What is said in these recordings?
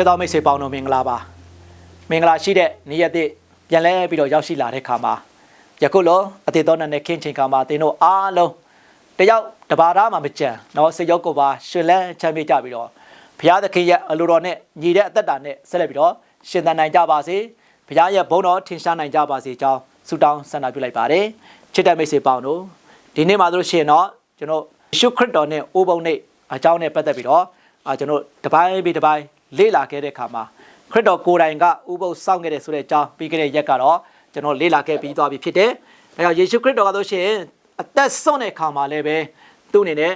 ချစ်တော်မိတ်ဆွေပေါင်းတို့မင်္ဂလာပါမင်္ဂလာရှိတဲ့နေ့ရက်သစ်ပြန်လဲပြီးတော့ရောက်ရှိလာတဲ့ခါမှာယခုလိုအသေးတော်နဲ့ခင်းချိန်ခါမှာသင်တို့အားလုံးတယောက်တပါးသားမှမကြံနော်စိတ်ရောက်ကိုပါရှင်လန်းချမ်းမြေ့ကြပြီးတော့ဘုရားသခင်ရဲ့အလိုတော်နဲ့ညီတဲ့အသက်တာနဲ့ဆက်လက်ပြီးတော့ရှင်သန်နိုင်ကြပါစေဘုရားရဲ့ဘုန်းတော်ထင်ရှားနိုင်ကြပါစေကြောင်းဆုတောင်းဆန္ဒပြုလိုက်ပါတယ်ချစ်တဲ့မိတ်ဆွေပေါင်းတို့ဒီနေ့မှာတို့ရှင်တော့ကျွန်တော်ယေရှုခရစ်တော်နဲ့အိုးပုံနဲ့အကြောင်းနဲ့ပတ်သက်ပြီးတော့အာကျွန်တော်တပိုင်းပြီးတပိုင်း လေ့လာခဲ့တဲ့အခါမှာခရစ်တော်ကိုယ်တိုင်ကဥပုသ်စောင့်ခဲ့တယ်ဆိုတဲ့အကြောင်းပြီးခဲ့တဲ့ရက်ကတော့ကျွန်တော်လေ့လာခဲ့ပြီးသွားပြီဖြစ်တယ်။ဒါကြောင့်ယေရှုခရစ်တော်ကဆိုရှင်အသက်ဆုံးတဲ့အခါမှာလည်းပဲသူ့အနေနဲ့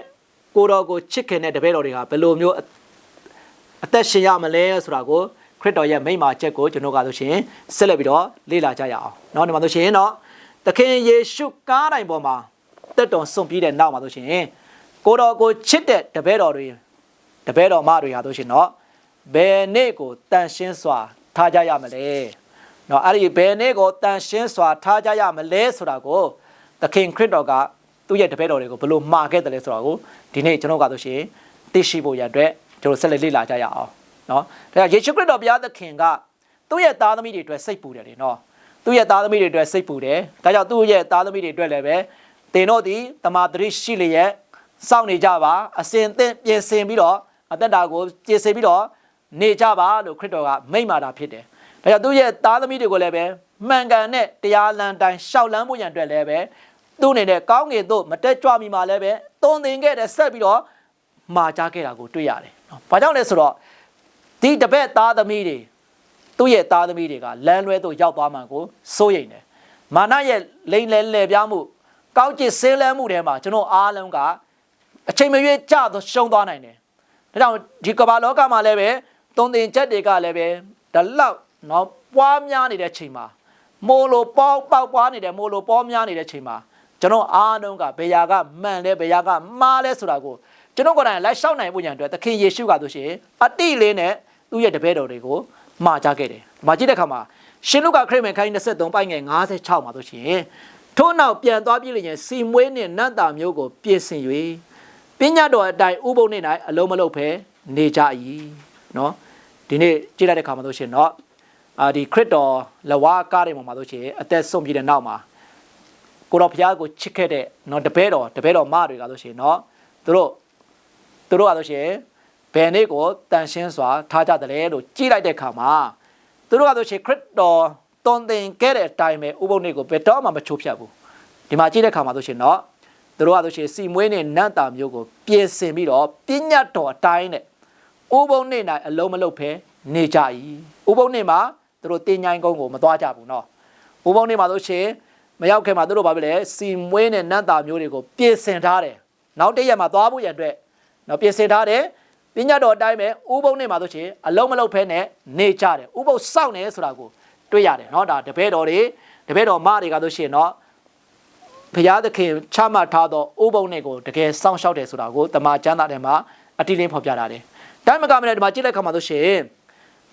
ကိုတော်ကိုချစ်ခင်တဲ့တပည့်တော်တွေကဘယ်လိုမျိုးအသက်ရှင်ရမလဲဆိုတာကိုခရစ်တော်ရဲ့မိန့်မာချက်ကိုကျွန်တော်ကဆိုရှင်ဆက်လက်ပြီးတော့လေ့လာကြရအောင်။နောက်ဒီမှာဆိုရှင်တော့သခင်ယေရှုကားတိုင်ပေါ်မှာတက်တော်ဆုံးပြီးတဲ့နောက်မှာဆိုရှင်ကိုတော်ကိုချစ်တဲ့တပည့်တော်တွေတပည့်တော်မတွေဟာဆိုရှင်တော့ ဘယ်နေ့ကိုတန်ရှင်းစွာထားကြရမလဲเนาะအဲ့ဒီဘယ်နေ့ကိုတန်ရှင်းစွာထားကြရမလဲဆိုတာကိုသခင်ခရစ်တော်ကသူ့ရဲ့တပည့်တော်တွေကိုဘယ်လိုမှာခဲ့တယ်လဲဆိုတာကိုဒီနေ့ကျွန်တော်ကဆိုရှင်သိရှိဖို့ရန်အတွက်ကျွန်တော်ဆက်လက်လေ့လာကြရအောင်เนาะဒါကြောင့်ယေရှုခရစ်တော်ဘုရားသခင်ကသူ့ရဲ့သားသမီးတွေအတွက်စိတ်ပူတယ်လေเนาะသူ့ရဲ့သားသမီးတွေအတွက်စိတ်ပူတယ်ဒါကြောင့်သူ့ရဲ့သားသမီးတွေအတွက်လည်းပဲတင်တို့ဒီတမာတရိရှိလျက်စောင့်နေကြပါအစဉ်သင့်ပြင်ဆင်ပြီးတော့အသက်တာကိုပြင်ဆင်ပြီးတော့ နေကြပါလို့ခရစ်တော်ကမိန့်မာတာဖြစ်တယ်။ဒါကြောင့်သူ့ရဲ့သားသမီးတွေကိုလည်းပဲမှန်ကန်တဲ့တရားလမ်းတိုင်းရှောက်လန်းဖို့ရန်အတွက်လည်းပဲသူ့အနေနဲ့ကောင်းကင်သို့မတက်ကြွမီမှာလည်းပဲတုံသင်ခဲ့တဲ့ဆက်ပြီးတော့မှာကြားခဲ့တာကိုတွေ့ရတယ်နော်။ဘာကြောင့်လဲဆိုတော့ဒီတပည့်သားသမီးတွေသူ့ရဲ့သားသမီးတွေကလမ်းလွဲသို့ရောက်သွားမှကိုစိုးရိမ်တယ်။မာနရဲ့လိန်လဲလဲပြားမှုကောက်ကျစ်ဆင်းလဲမှုထဲမှာကျွန်တော်အားလုံးကအချိန်မရွေးကြတော့ရှုံးသွားနိုင်တယ်။ဒါကြောင့်ဒီကမ္ဘာလောကမှာလည်းပဲ သုံးသင်ချက်တွေကလည်းပဲဒီလောက်နော်ပွားများနေတဲ့ချိန်မှာမိုးလိုပေါက်ပေါက်ပွားနေတဲ့မိုးလိုပေါများနေတဲ့ချိန်မှာကျွန်တော်အားလုံးကဘယ်ရာကမှန်လဲဘယ်ရာကမှားလဲဆိုတာကိုကျွန်တော်ကိုယ်တိုင်လိုက်ရှောက်နိုင်ဖို့ညာအတွက်သခင်ယေရှုကဆိုရှင်အတိလေးနဲ့သူ့ရဲ့တပည့်တော်တွေကိုမှာကြခဲ့တယ်။မှာကြည့်တဲ့အခါမှာရှင်လုကာခရစ်ဝင်ခိုင်း23ပိုင်ငယ်56မှာဆိုရှင်ထို့နောက်ပြန်သွားပြည့်လျင်စီမွေးနှင့်နတ်တာမျိုးကိုပြင်ဆင်၍ပညာတော်အတိုင်းဥပုံနေ၌အလုံးမလုံးဖဲနေကြ၏နော် ဒီနေ့ကြည့်လိုက်တဲ့ခါမှာဆိုရှင်တော့အာဒီခရစ်တော်လဝါကားတွေမှာဆိုရှင်အသက်ဆုံးပြည့်တဲ့နောက်မှာကိုတော်ဘုရားကိုချစ်ခဲ့တဲ့နော်တပည့်တော်တပည့်တော်မတွေကဆိုရှင်နော်သူတို့သူတို့ကဆိုရှင်ဘယ်နေ့ကိုတန်ရှင်းစွာထားကြတယ်လဲလို့ကြည့်လိုက်တဲ့ခါမှာသူတို့ကဆိုရှင်ခရစ်တော်တုံသင်ခဲ့တဲ့အတိုင်းပဲဥပုံနေ့ကိုဘယ်တော့မှမချိုးဖြတ်ဘူးဒီမှာကြည့်တဲ့ခါမှာဆိုရှင်တော့သူတို့ကဆိုရှင်စီမွေးနဲ့နတ်တာမျိုးကိုပြင်ဆင်ပြီးတော့ပညာတော်အတိုင်းနဲ့ ဥပုံနေ့၌အလုံးမလုံးဖဲနေကြ၏ဥပုံနေ့မှာသူတို့တင်ញိုင်းကုန်းကိုမသွားကြဘူးเนาะဥပုံနေ့မှာဆိုရှင်မရောက်ခင်မှာသူတို့ဘာဖြစ်လဲစီမွေးနဲ့နတ်တာမျိုးတွေကိုပြင်ဆင်ထားတယ်နောက်တစ်ရက်မှာသွားဖို့ရန်အတွက်เนาะပြင်ဆင်ထားတယ်ပညာတော်အတိုင်းပဲဥပုံနေ့မှာဆိုရှင်အလုံးမလုံးဖဲနဲ့နေကြတယ်ဥပုံစောင့်နေဆိုတာကိုတွေ့ရတယ်เนาะဒါတပည့်တော်တွေတပည့်တော်မတွေကဆိုရှင်เนาะဘုရားသခင်ချမှတ်ထားသောဥပုံနဲ့ကိုတကယ်စောင့်ရှောက်တယ်ဆိုတာကိုတမန်ကျမ်းစာထဲမှာအတိအလင်းဖော်ပြထားတယ်။ တိုင်းမကမနဲ့ဒီမှာကြည့်လိုက်ခါမှာဆိုရှင်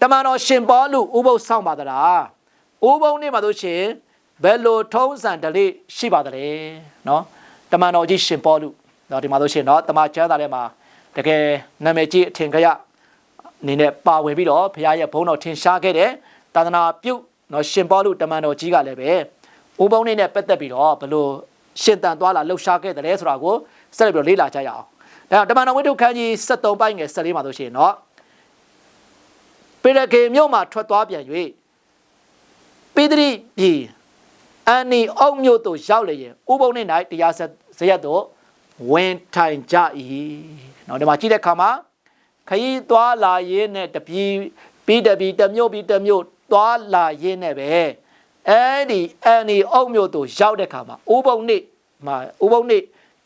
တမန်တော်ရှင်ပေါလုဥပုပ်ဆောင်ပါသလား။ဥပုံနဲ့မှာဆိုရှင်ဘယ်လိုထုံးစံဓလေ့ရှိပါသလဲ။နော်တမန်တော်ကြီးရှင်ပေါလုနော်ဒီမှာဆိုရှင်နော်တမန်ကျမ်းစာထဲမှာတကယ်နာမည်ကြီးအထင်ကြရအနေနဲ့ပါဝင်ပြီးတော့ဘုရားရဲ့ဘုန်းတော်ထင်ရှားခဲ့တဲ့သာသနာပြုနော်ရှင်ပေါလုတမန်တော်ကြီးကလည်းပဲဥပုံနဲ့ပတ်သက်ပြီးတော့ဘယ်လိုရှင်တန်သွားလာလှုပ်ရှားခဲ့တယ်ဆိုတာကိုဆက်လက်ပြီးတော့လေ့လာကြရအောင်။ ။အဲတော့တမန်တော်ဝိတ္ထုခန်းကြီး73ပိုင်းငယ်14မှာဆိုရှင်တော့ပေရကေမြို့မှာထွက်သွားပြန်၍ပေတရိပြည်အန်နီအုတ်မြို့သို့ရောက်လျင်ဥပုံနှင့်၌တရားဆက်ဇရက်တို့ဝင်ထိုင်ကြ၏။နော်ဒီမှာကြည့်တဲ့အခါမှာခရီးသွားလာရင်းနဲ့တပြည်ပြီးတပြည်တမျိုးပြီးတမျိုးသွားလာရင်းနဲ့ပဲအဲဒီအန်ဒီအုတ်မျိုးတို့ရောက်တဲ့ခါမှာဥပုံနှစ်မှာဥပုံနှစ်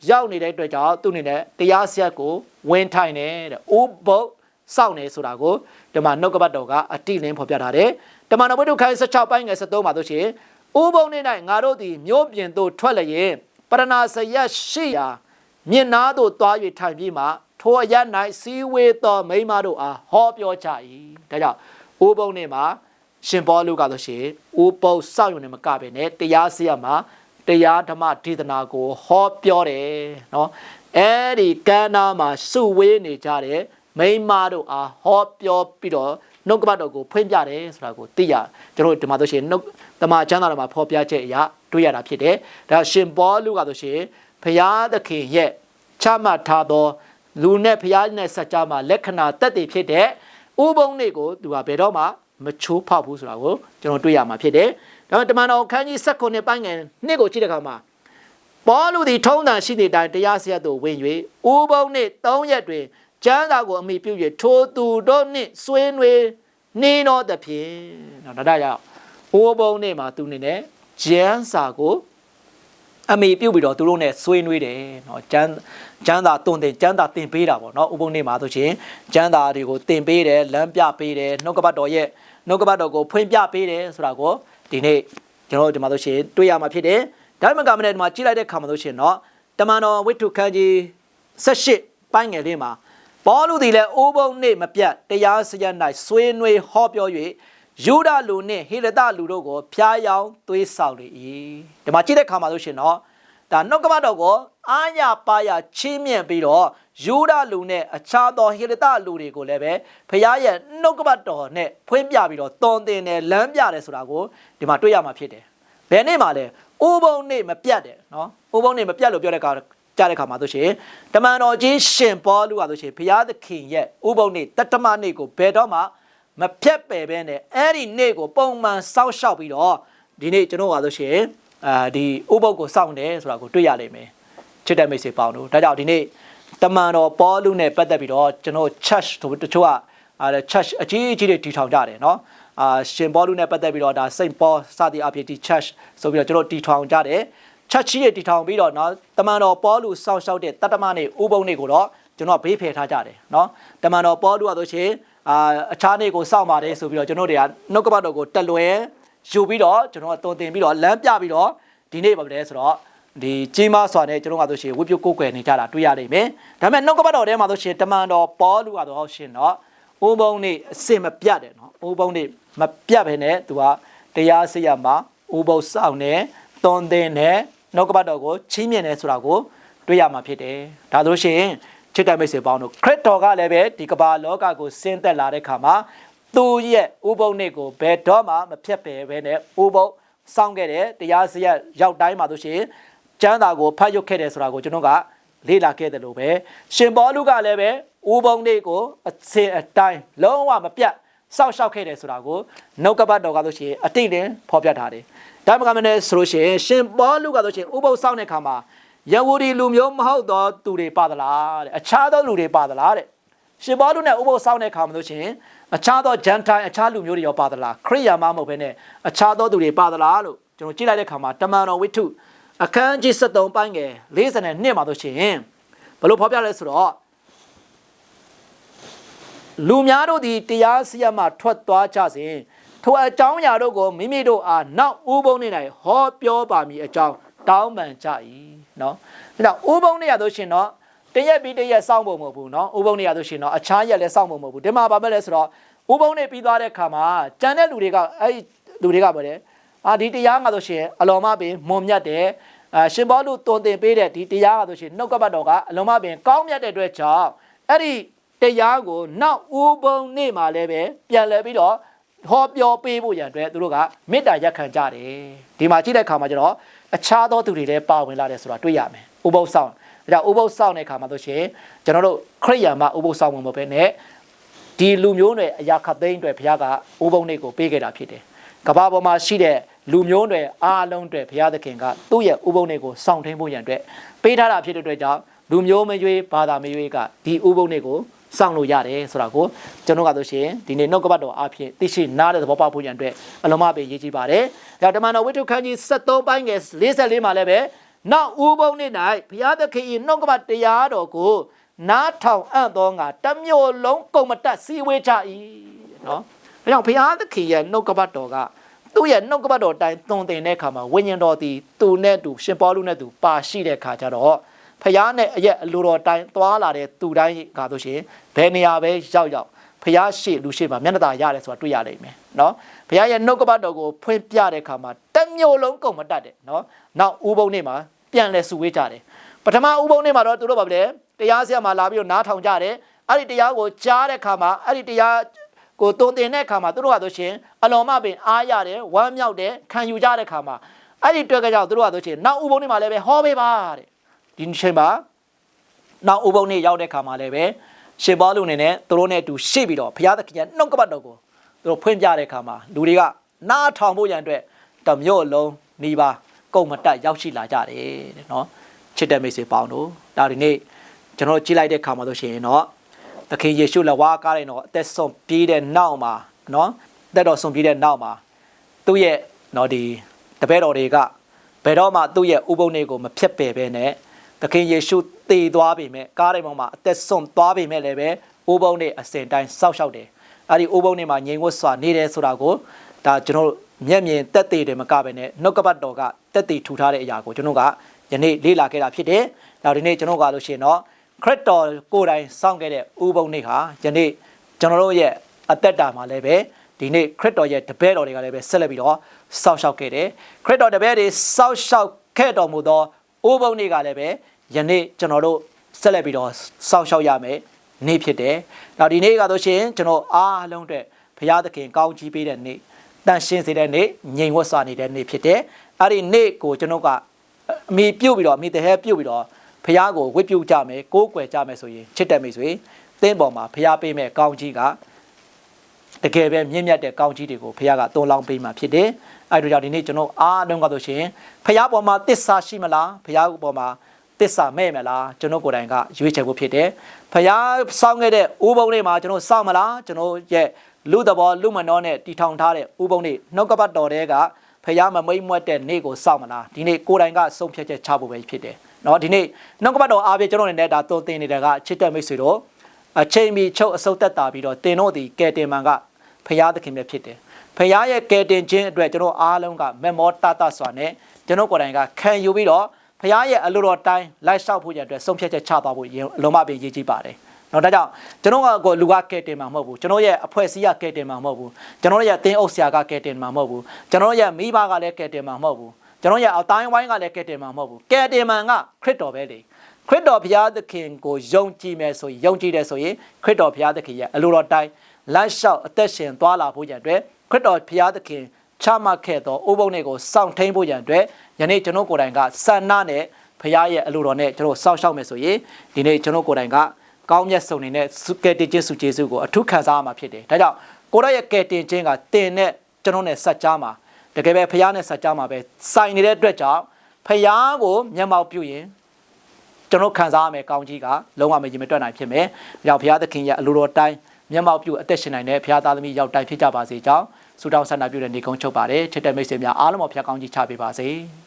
ရောက်နေတဲ့အတွက်ကြောင့်သူအနေနဲ့တရားဆက်ကိုဝင်ထိုင်နေတဲ့ဥပုပ်စောင့်နေဆိုတာကိုဒီမှာနှုတ်ကပတ်တော်ကအတိလင်းဖော်ပြထားတယ်။တမန်တော်ဝိတ္ထုခိုင်း16ပိုင်းငယ်73မှာတို့ရှင်ဥပုံနေ၌ငါတို့သည်မြို့ပြင်သို့ထွက်လျင်ပရဏာစရက်ရှိရာမြင်နာသို့သွား၍ထိုင်ပြီးမှထိုအရ၌စီဝေသောမိမတို့အားဟောပြောကြ၏။ဒါကြောင့်ဥပုံနေမှာရှင်ဘောလူကဆိုရှင်ဥပုပ်စောင့်ရုံနဲ့မကပဲနဲ့တရားစရမှာ တရားဓမ္မဒေသနာကို ဟောပြောတယ်နော်အဲ့ဒီကမ်းနားမှာစုဝေးနေကြတဲ့မိန်းမတို့အားဟောပြောပြီးတော့နှုတ်ကပတ်တော်ကိုဖွင့်ပြတယ်ဆိုတာကိုသိရကျွန်တော်ဒီမှာဆိုရှင်နှုတ်တမန်ကျမ်းစာတော်မှာဖော်ပြချက်အရာတွေ့ရတာဖြစ်တယ်ဒါရှင်ဘောလူကဆိုရှင်ဘုရားသခင်ရဲ့ချမှတ်ထားသောလူနဲ့ဘုရားနဲ့စัจ जा မှာလက္ခဏာတက်တည်ဖြစ်တဲ့ဥပုံနေ့ကိုသူကဘယ်တော့မှမချိုးဖောက်ဘူးဆိုတာကိုကျွန်တော်တွေ့ရမှာဖြစ်တယ် ဒါပေမဲ့တမန်တော်ခန်းကြီး16ပိုင်းငယ်နှစ်ကိုကြည့်တဲ့အခါမှာပေါလုသည်ထုံးတန်ရှိသည့်တိုင်တရားစရသို့ဝင်၍ဥပုံနှင့်၃ရက်တွင်ကျမ်းစာကိုအမိပြု၍ထိုသူတို့နှင့်ဆွေးနွေးနေတော်သဖြင့်နော်ဒါဒါကြောင့်ဥပုံနှင့်မှာသူနေနဲ့ကျမ်းစာကိုအမိပြုပြီးတော့သူတို့နဲ့ဆွေးနွေးတယ်နော်ကျမ်းကျမ်းစာတွင်တင်ကျမ်းစာတင်ပေးတာပေါ့နော်ဥပုံနှင့်မှာဆိုရှင်ကျမ်းစာတွေကိုတင်ပေးတယ်လမ်းပြပေးတယ်နှုတ်ကပတ်တော်ရဲ့နှုတ်ကပတ်တော်ကိုဖွင့်ပြပေးတယ်ဆိုတာကို ဒီနေ့ကျွန်တော်တို့ဒီမှာဆိုရှင်တွေ့ရမှာဖြစ်တယ်ဒါမှမကမနဲ့ဒီမှာကြည့်လိုက်တဲ့ခါမှာလို့ရှိရင်တော့တမန်တော်ဝိတ္ထုခန်းကြီး78ပိုင်းငယ်လေးမှာပေါလုသည်လည်းအိုးဘုံနှင့်မပြတ်တရားစရ၌ဆွေးနွေးဟောပြော၍ယူဒလူနှင့်ဟေလတလူတို့ကိုဖျားယောင်းသွေးဆောင်လေ၏ဒီမှာကြည့်တဲ့ခါမှာလို့ရှိရင်တော့ဒါနှုတ်ကပတ်တော်ကိုအာရပါရချင်းမြင့်ပြီးတော့ ယူဒလူနဲ့အခြားသောဟေလတလူတွေကိုလည်းပဲဖျားရဲ့နှုတ်ကပတ်တော်နဲ့ဖွင့်ပြပြီးတော့တွန်တင်တယ်လမ်းပြတယ်ဆိုတာကိုဒီမှာတွေ့ရမှာဖြစ်တယ်ဘယ်နေ့မှလဲအိုးဘုံနေ့မပြတ်တယ်နော်အိုးဘုံနေ့မပြတ်လို့ပြောတဲ့အခါကြားတဲ့အခါမှာဆိုရှင်တမန်တော်ကြီးရှင်ပေါလုကဆိုရှင်ဘုရားသခင်ရဲ့ဥပုံနေ့တတ္တမနေ့ကိုဘယ်တော့မှမဖြတ်ပယ်ဘဲနဲ့အဲ့ဒီနေ့ကိုပုံမှန်စောင့်ရှောက်ပြီးတော့ဒီနေ့ကျွန်တော်ကဆိုရှင်အာဒီဥပုပ်ကိုစောင့်တယ်ဆိုတာကိုတွေ့ရလိမ့်မယ်ချစ်တဲ့မိတ်ဆွေပေါင်းတို့ဒါကြောင့်ဒီနေ့ တမန်တော်ပေါလုနဲ့ပတ်သက်ပြီးတော့ကျွန်တော် church တို့တချို့ကအာ church အကြီးအကြီးတွေတည်ထောင်ကြတယ်နော်အာရှင်ပေါလုနဲ့ပတ်သက်ပြီးတော့ဒါစိန့်ပေါစသည်အဖြစ်ဒီ church ဆိုပြီးတော့ကျွန်တော်တည်ထောင်ကြတယ် church ကြီးတွေတည်ထောင်ပြီးတော့နော်တမန်တော်ပေါလုစောင့်ရှောက်တဲ့တတ္တမနေ့ဥပုံနေ့ကိုတော့ကျွန်တော်ဘေးဖယ်ထားကြတယ်နော်တမန်တော်ပေါလုကဆိုရှင်အာအခြားနေ့ကိုစောင့်ပါတယ်ဆိုပြီးတော့ကျွန်တော်တွေကနှုတ်ကပတ်တော်ကိုတက်လွယ်ယူပြီးတော့ကျွန်တော်ကတုံတင်ပြီးတော့လမ်းပြပြီးတော့ဒီနေ့ပါပဲဆိုတော့ ဒီကြီးမားစွာနဲ့ကျွန်တော်ကဆိုရှင်ဝိပုကိုးကွယ်နေကြတာတွေ့ရနိုင်မယ်ဒါပေမဲ့နှုတ်ကပတ်တော်ထဲမှာဆိုရှင်တမန်တော်ပေါလုကတော့ရှင်တော့ဥပုံနေ့အစင်မပြတ်တယ်နော်ဥပုံနေ့မပြတ်ဘဲနဲ့သူကတရားစရမှာဥပုသ်ဆောင်နေတွန်တင်နေနှုတ်ကပတ်တော်ကိုချီးမြှင့်နေဆိုတာကိုတွေ့ရမှာဖြစ်တယ်ဒါဆိုရှင်ချစ်တဲ့မိတ်ဆွေပေါင်းတို့ခရစ်တော်ကလည်းပဲဒီကမ္ဘာလောကကိုဆင်းသက်လာတဲ့ခါမှာသူ့ရဲ့ဥပုံနေ့ကိုဘယ်တော့မှမဖြတ်ပယ်ဘဲနဲ့ဥပုံစောင့်ခဲ့တယ်တရားစရရောက်တိုင်းမှာဆိုရှင် ကျမ်းစာကိုဖတ်ရုပ်ခဲ့တယ်ဆိုတာကိုကျွန်တော်ကလေ့လာခဲ့တယ်လို့ပဲရှင်ဘောလူကလည်းပဲဥပုံနေ့ကိုအစင်အတိုင်းလုံးဝမပြတ်စောက်ရှောက်ခဲ့တယ်ဆိုတာကိုနှုတ်ကပတ်တော်ကဆိုရှင်အတိတ်တင်ဖော်ပြထားတယ်ဒါမှမကမနဲ့ဆိုလို့ရှိရင်ရှင်ဘောလူကဆိုရှင်ဥပုပ်စောင့်တဲ့ခါမှာယဝဒီလူမျိုးမဟုတ်သောသူတွေပါသလားတဲ့အခြားသောလူတွေပါသလားတဲ့ရှင်ဘောလူနဲ့ဥပုပ်စောင့်တဲ့ခါမှာဆိုရှင်အခြားသောဂျန်တိုင်းအခြားလူမျိုးတွေရောပါသလားခရိယာမမဟုတ်ဘဲနဲ့အခြားသောသူတွေပါသလားလို့ကျွန်တော်ကြည့်လိုက်တဲ့ခါမှာတမန်တော်ဝိတ္ထု အခန်းကြီး73ပိုင်းငယ်42မှာဆိုရှင်ဘလို့ဖော်ပြလဲဆိုတော့လူများတို့သည်တရားစီရင်မှထွက်သွားကြစဉ်ထိုအကြောင်းအရာတို့ကိုမိမိတို့အားနောက်ဥပုံနေ၌ဟောပြောပါမည်အကြောင်းတောင်းပန်ကြ၏နော်ဒါကြောင့်ဥပုံနေရဆိုရှင်တော့တရက်ပြီးတရက်စောင့်ဖို့မဟုတ်ဘူးနော်ဥပုံနေရဆိုရှင်တော့အခြားရက်လည်းစောင့်ဖို့မဟုတ်ဘူးဒီမှာဗာမဲ့လဲဆိုတော့ဥပုံနေပြီးသွားတဲ့ခါမှာကြံတဲ့လူတွေကအဲ့ဒီလူတွေကပြောတယ်အာဒီတရားငါဆိုရှင်အလော်မပင်မွန်မြတ်တယ် အာရှင်ဘောလူတုံတင်ပေးတဲ့ဒီတရားကဆိုရှင်နှုတ်ကပတ်တော်ကအလုံးမပင်ကောင်းမြတ်တဲ့အတွက်ကြောင့်အဲ့ဒီတရားကိုနောက်ဦးပုံနေ့မှာလည်းပဲပြန်လဲပြီးတော့ဟောပြောပေးဖို့ရန်အတွက်သူတို့ကမေတ္တာရက်ခံကြတယ်ဒီမှာကြည့်တဲ့အခါမှာကျတော့အခြားသောသူတွေလည်းပါဝင်လာတယ်ဆိုတာတွေ့ရမယ်ဥပုသ်ဆောင်ဒါကြောင့်ဥပုသ်ဆောင်တဲ့အခါမှာဆိုရှင်ကျွန်တော်တို့ခရိယာမဥပုသ်ဆောင်ဝင်မပဲနဲ့ဒီလူမျိုးတွေအရာခတ်သိမ်းတွေဘုရားကဥပုံနေ့ကိုပေးခဲ့တာဖြစ်တယ်ကမ္ဘာပေါ်မှာရှိတဲ့ လူမျိုးတွေအားလုံးတွေဘုရားသခင်ကသူ့ရဲ့ဥပုံနေ့ကိုစောင့်ထိန်ဖို့ရန်အတွက်ပေးထားတာဖြစ်တဲ့အတွက်ကြောင့်လူမျိုးမရွေးဘာသာမရွေးကဒီဥပုံနေ့ကိုစောင့်လို့ရတယ်ဆိုတာကိုကျွန်တော်ကဆိုရှင်ဒီနေ့နှုတ်ကပတ်တော်အဖြစ်သိရှိနားတဲ့သဘောပေါက်ဖို့ရန်အတွက်အလုံးမပဲရေးကြည့်ပါတယ်။ဒါတမန်တော်ဝိတ္ထုခန်းကြီး73ပိုင်းငယ်44မှာလည်းပဲနောက်ဥပုံနေ့၌ဘုရားသခင်၏နှုတ်ကပတ်တရားတော်ကိုနားထောင်အံ့သောငါတစ်မျိုးလုံးကုန်မတက်စီဝေးကြ၏နော်။ဒါကြောင့်ဘုရားသခင်ရဲ့နှုတ်ကပတ်တော်က သူ့ရဲ့နှုတ်ကပတ်တော်တိုင်းသွန်သင်တဲ့အခါမှာဝိညာဉ်တော်သည်သူနဲ့သူရှင်ပေါလုနဲ့သူပါရှိတဲ့အခါကျတော့ဖះနဲ့အရက်အလိုတော်တိုင်းသွားလာတဲ့သူတိုင်းကဆိုရှင်ဘယ်နေရာပဲရောက်ရောက်ဖះရှိလူရှိမှာမျက်နှာသာရတယ်ဆိုတာတွေ့ရလိမ့်မယ်နော်ဖះရဲ့နှုတ်ကပတ်တော်ကိုဖွင့်ပြတဲ့အခါမှာတက်မျိုးလုံးကုန်မတတ်တယ်နော်နောက်ဥပုံနေ့မှာပြန်လဲစုဝေးကြတယ်ပထမဥပုံနေ့မှာတော့သူတို့ဘာလဲတရားဆရာမှာလာပြီးတော့နားထောင်ကြတယ်အဲ့ဒီတရားကိုကြားတဲ့အခါမှာအဲ့ဒီတရား ကိုတုံတင်တဲ့အခါမှာသူတို့ကဆိုရှင်အလွန်မှပင်အားရတယ်ဝမ်းမြောက်တယ်ခံယူကြတဲ့အခါမှာအဲ့ဒီတွေ့ကြကြောင့်သူတို့ကဆိုရှင်နောက်ဥပုံတွေမှာလည်းပဲဟောပေးပါတဲ့ဒီချိန်မှာနောက်ဥပုံတွေရောက်တဲ့အခါမှာလည်းပဲရှင်ဘောလူအနေနဲ့သူတို့နဲ့အတူရှေ့ပြီးတော့ဘုရားသခင်ရဲ့နှုတ်ကပတ်တော်ကိုသူတို့ဖွင့်ပြတဲ့အခါမှာလူတွေကနားထောင်ဖို့ရန်အတွက်တမျိုးလုံးနေပါကုန်မတက်ရောက်ရှိလာကြတယ်တဲ့နော်ချစ်တဲ့မိတ်ဆွေပေါင်းတို့ဒါဒီနေ့ကျွန်တော်ကြည့်လိုက်တဲ့အခါမှာဆိုရှင်တော့ သခင်ယေရှုလက်ဝါးကားတဲ့တော့အသက်ဆုံးပြေးတဲ့နောက်မှာနော်အသက်တော်ဆုံးပြေးတဲ့နောက်မှာသူ့ရဲ့နော်ဒီတပည့်တော်တွေကဘယ်တော့မှသူ့ရဲ့ဥပုံတွေကိုမဖြတ်ပယ်ပဲနဲ့သခင်ယေရှုတည်သွားပြီမဲ့ကားတဲ့ပေါ်မှာအသက်ဆုံးသွားပြီမဲ့လည်းပဲဥပုံတွေအစဉ်တိုင်းစောက်ရှောက်တယ်အဲ့ဒီဥပုံတွေမှာငြိမ်ဝတ်စွာနေတယ်ဆိုတာကိုဒါကျွန်တော်တို့မျက်မြင်တက်သေးတယ်မကပဲနဲ့နှုတ်ကပတ်တော်ကတက်သေးထူထားတဲ့အရာကိုကျွန်တော်ကယနေ့လေ့လာခဲ့တာဖြစ်တယ်။နောက်ဒီနေ့ကျွန်တော်ကလို့ရှိရင်တော့ ခရစ်တော်ကိုယ်တိုင်စောင့်ခဲ့တဲ့ဥပုံနေ့ဟာယနေ့ကျွန်တော်တို့ရဲ့အသက်တာမှာလည်းပဲဒီနေ့ခရစ်တော်ရဲ့တပည့်တော်တွေကလည်းပဲဆက်လက်ပြီးတော့စောင့်ရှောက်ခဲ့တယ်ခရစ်တော်တပည့်တွေစောင့်ရှောက်ခဲ့တော်မူသောဥပုံနေ့ကလည်းပဲယနေ့ကျွန်တော်တို့ဆက်လက်ပြီးတော့စောင့်ရှောက်ရမယ်နေ့ဖြစ်တယ်။နောက်ဒီနေ့ကဆိုရှင်ကျွန်တော်အားလုံးအတွက်ဘုရားသခင်ကောင်းချီးပေးတဲ့နေ့တန်ရှင်းစေတဲ့နေ့ငြိမ်ဝတ်စွာနေတဲ့နေ့ဖြစ်တယ်။အဲ့ဒီနေ့ကိုကျွန်တော်ကအမိပြုတ်ပြီးတော့အမိတဟဲပြုတ်ပြီးတော့ ဖះကိုဝိပြုတ်ကြမယ်ကိုးကွယ်ကြမယ်ဆိုရင်ချစ်တယ်မိတ်ဆွေတင်းပေါ်မှာဖះပေးမဲ့ကောင်းကြီးကတကယ်ပဲမြင့်မြတ်တဲ့ကောင်းကြီးတွေကိုဖះကသွန်လောင်းပေးမှာဖြစ်တယ်အဲဒါကြောင့်ဒီနေ့ကျွန်တော်အားလုံးကဆိုရှင်ဖះပေါ်မှာတစ္ဆာရှိမလားဖះပေါ်မှာတစ္ဆာမဲ့မလားကျွန်တော်ကိုယ်တိုင်ကရွေးချယ်ဖို့ဖြစ်တယ်ဖះစောင်းခဲ့တဲ့ဥပုံတွေမှာကျွန်တော်စောင့်မလားကျွန်တော်ရဲ့လူတဘောလူမနောနဲ့တီထောင်ထားတဲ့ဥပုံတွေနှုတ်ကပတ်တော်တွေကဖះမမိတ်မွတ်တဲ့နေ့ကိုစောင့်မလားဒီနေ့ကိုယ်တိုင်ကဆုံးဖြတ်ချက်ချဖို့ပဲဖြစ်တယ် နော်ဒီနေ့နောက်ကပတ်တော်အားဖြင့်ကျွန်တော်အနေနဲ့ဒါသုံးသင်နေတဲ့ကချစ်တဲ့မိတ်ဆွေတို့အချိန်မီချုပ်အဆုတ်သက်တာပြီးတော့တင်တို့ဒီကဲတင်မှန်ကဖရာသခင်ပဲဖြစ်တယ်ဖရာရဲ့ကဲတင်ခြင်းအတွက်ကျွန်တော်အားလုံးကမမောတတစွာနဲ့ကျွန်တော်ကိုယ်တိုင်ကခံယူပြီးတော့ဖရာရဲ့အလိုတော်တိုင်းလိုက်လျှောက်ဖို့ရတဲ့ဆုံးဖြတ်ချက်ချသွားဖို့လုံးဝပြင်ရည်ကြီးပါတယ်ော်ဒါကြောင့်ကျွန်တော်ကလူကကဲတင်မှာမဟုတ်ဘူးကျွန်တော်ရဲ့အဖွဲ့အစည်းကကဲတင်မှာမဟုတ်ဘူးကျွန်တော်ရဲ့အသင်းအုပ်ဆရာကကဲတင်မှာမဟုတ်ဘူးကျွန်တော်ရဲ့မိဘကလည်းကဲတင်မှာမဟုတ်ဘူး ကျွန်တော်ရဲ့အတိုင်းဝိုင်းကလည်းကဲတင်မှာမဟုတ်ဘူးကဲတင်မှာကခရစ်တော်ပဲလေခရစ်တော်ဘုရားသခင်ကိုယုံကြည်မယ်ဆိုရင်ယုံကြည်တယ်ဆိုရင်ခရစ်တော်ဘုရားသခင်ရဲ့အလိုတော်တိုင်းလိုက်လျှောက်အသက်ရှင်သွားလာဖို့ရန်အတွက်ခရစ်တော်ဘုရားသခင်ချမှတ်ခဲ့သောဥပုံတွေကိုစောင့်ထိန်ဖို့ရန်အတွက်ယနေ့ကျွန်တော်ကိုယ်တိုင်ကဆန္ဒနဲ့ဘုရားရဲ့အလိုတော်နဲ့ကျွန်တော်စောင့်ရှောက်မယ်ဆိုရင်ဒီနေ့ကျွန်တော်ကိုယ်တိုင်ကကောင်းမြတ်ဆုံးနေတဲ့ကယ်တင်ခြင်းစုကျေးဇူးကိုအထူးခံစားရမှာဖြစ်တယ်ဒါကြောင့်ကိုရရဲ့ကယ်တင်ခြင်းကတင်နဲ့ကျွန်တော်နဲ့ဆက်ကြားမှာ တကယ်ပဲဘုရားနဲ့ဆက်ကြားမှာပဲစိုင်နေတဲ့အတွက်ကြောင့်ဖះကိုမျက်မှောက်ပြုရင်ကျွန်တော်ခံစားရမယ်ကောင်းကြီးကလုံးဝမရင်မတွက်နိုင်ဖြစ်မယ်။ကြောင့်ဘုရားသခင်ရဲ့အလိုတော်တိုင်းမျက်မှောက်ပြုအသက်ရှင်နိုင်တဲ့ဘုရားသားသမီးရောက်တိုင်းဖြစ်ကြပါစေကြောင်းဆုတောင်းဆန္ဒပြုတဲ့နေကုန်းချုပ်ပါတယ်။ချစ်တဲ့မိတ်ဆွေများအားလုံးကိုဘုရားကောင်းကြီးချပေးပါစေ။